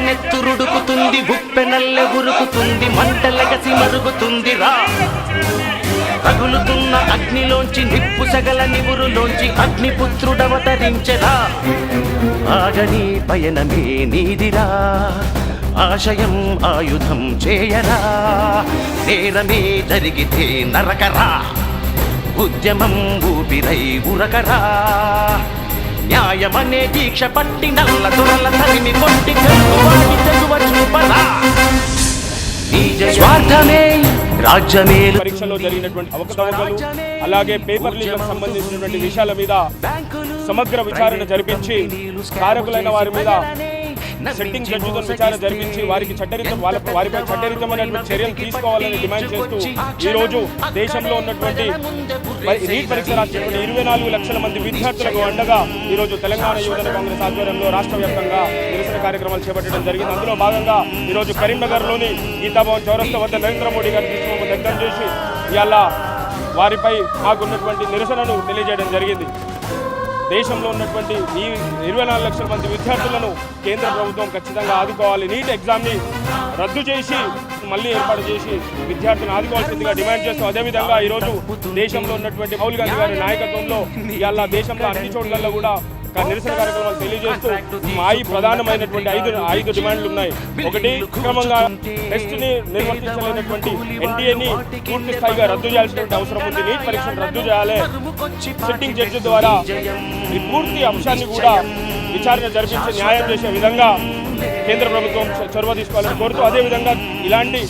నెత్తురుడుకుతుంది ఉప్పెనల్లె ఉరుకుతుంది మంటలగసి మరుగుతుంది రా. తగులుతున్న అగ్నిలోంచి నిప్పు సగల నివురులోంచి అగ్నిపుత్రుడవతరించెరా ఆగని పయనమే నీదిరా. ఆశయం ఆయుధం చేయరా. నేరమే జరిగితే నరకరా. ఉద్యమం ఊపిరై ఉరకరా. న్యాయమనే దీక్ష పట్టి నల్ల దొరల తరిమి కొట్టి తెలుగువాడి తెగువ చూపరా. నీ జయ స్వార్థమే రాజ్యమేలు పరీక్షలో జరిగినటువంటి అవకతవకలు అలాగే పేపర్ లీక్లకు సంబంధించినటువంటి విషయాల మీద సమగ్ర విచారణ జరిపించి కారకులైన వారి మీద సెట్టింగ్ జడ్జితో విచారణ జరిపించి వారికి చట్టరీతం వాళ్ళ వారిపై చట్టరీతమైనటువంటి చర్యలు తీసుకోవాలని డిమాండ్ చేస్తూ ఈ రోజు దేశంలో ఉన్నటువంటి నీట్ పరీక్ష రాసినటువంటి ఇరవై నాలుగు లక్షల మంది విద్యార్థులకు అండగా ఈ రోజు తెలంగాణ యువజన కాంగ్రెస్ ఆధ్వర్యంలో రాష్ట్ర వ్యాప్తంగా నిరసన కార్యక్రమాలు చేపట్టడం జరిగింది. అందులో భాగంగా ఈ రోజు కరీంనగర్లోని గీతాభవన్ చౌరస్తా వద్ద నరేంద్ర మోడీ గారి దృష్టి దగ్గర చేసి ఇవాళ వారిపై మాకున్నటువంటి నిరసనను తెలియజేయడం జరిగింది. దేశంలో ఉన్నటువంటి ఈ ఇరవై నాలుగు లక్షల మంది విద్యార్థులను కేంద్ర ప్రభుత్వం ఖచ్చితంగా ఆదుకోవాలి. నీట్ ఎగ్జామ్ని రద్దు చేసి మళ్ళీ ఏర్పాటు చేసి విద్యార్థులను ఆదుకోవాల్సిందిగా డిమాండ్ చేస్తూ అదేవిధంగా ఈరోజు దేశంలో ఉన్నటువంటి రాహుల్ గాంధీ గారి నాయకత్వంలో ఇవాళ దేశంలో అన్ని చోట్లలో కూడా నిరసన కార్యక్రమాలు తెలియజేస్తూ మా ఈ ప్రధానమైనటువంటి ఐదు ఐదు డిమాండ్లు ఉన్నాయి. ఒకటి క్రమంగా టెస్ట్ని నిర్వర్తించలేనటువంటి ఎన్డీఏని పూర్తి స్థాయిగా రద్దు చేయాల్సినటువంటి అవసరం ఉంది. నీట్ పరీక్షను రద్దు చేయాలి. సిట్టింగ్ జడ్జి ద్వారా ఈ పూర్తి అంశాన్ని కూడా విచారణ జరిపించి న్యాయం చేసే విధంగా కేంద్ర ప్రభుత్వం చొరవ తీసుకోవాలని కోరుతూ అదేవిధంగా ఇలాంటి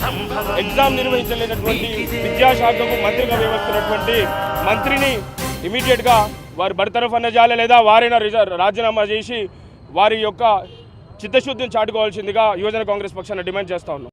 ఎగ్జామ్ నిర్వహించలేనటువంటి విద్యాశాఖకు మంత్రిగా వ్యవహరిస్తున్నటువంటి మంత్రిని ఇమీడియట్గా వారి బర్తరఫ్ అన్న చేయాలి లేదా వారైనా రిజర్ రాజీనామా చేసి వారి యొక్క చిత్తశుద్ధిని చాటుకోవాల్సిందిగా యువజన కాంగ్రెస్ పక్షాన్ని డిమాండ్ చేస్తా ఉన్నాం.